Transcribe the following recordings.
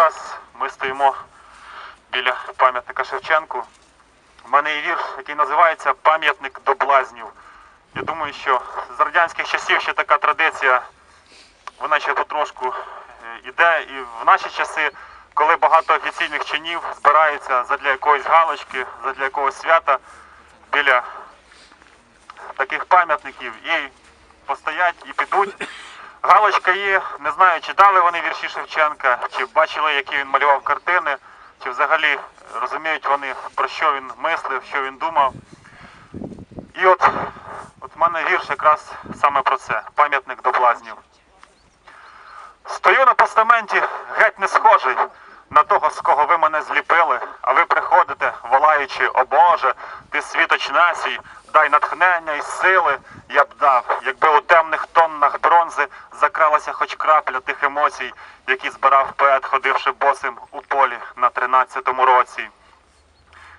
якраз ми стоїмо біля пам'ятника Шевченку. У мене є вірш, який називається Пам'ятник до блазнів. Я думаю, що з радянських часів ще така традиція, вона ще потрошку е, іде. І в наші часи, коли багато офіційних чинів збираються задля якоїсь галочки, задля якогось свята біля таких пам'ятників і постоять і підуть. Галочка є, не знаю, чи дали вони вірші Шевченка, чи бачили, які він малював картини, чи взагалі розуміють вони, про що він мислив, що він думав. І от, от в мене вірш якраз саме про це пам'ятник до блазнів. Стою на постаменті, геть не схожий на того, з кого ви мене зліпили, а ви приходите, волаючи, о Боже, ти світоч націй, дай натхнення і сили я б дав, якби у темних закралася хоч крапля тих емоцій, які збирав поет, ходивши босим у полі на тринадцятому році.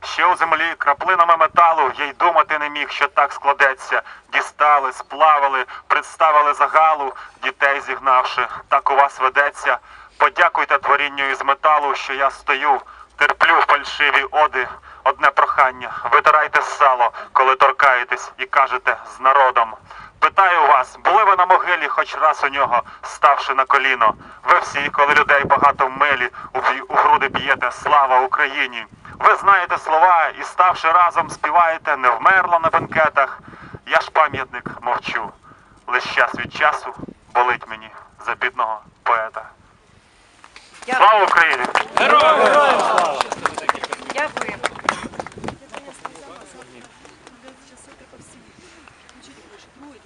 Ще у землі краплинами металу я й думати не міг, що так складеться. Дістали, сплавили, представили загалу, дітей зігнавши, так у вас ведеться. Подякуйте творінню із металу, що я стою, терплю фальшиві оди. Одне прохання, витирайте сало, коли торкаєтесь і кажете з народом. Питаю вас, були ви на могилі хоч раз у нього, ставши на коліно. Ви всі, коли людей багато в милі, у груди б'єте, слава Україні. Ви знаєте слова і, ставши разом, співаєте, не вмерла на бенкетах. Я ж пам'ятник мовчу. Лише час від часу болить мені за бідного поета. Слава Україні! Героям! слава! Дякую включити гроші. Другий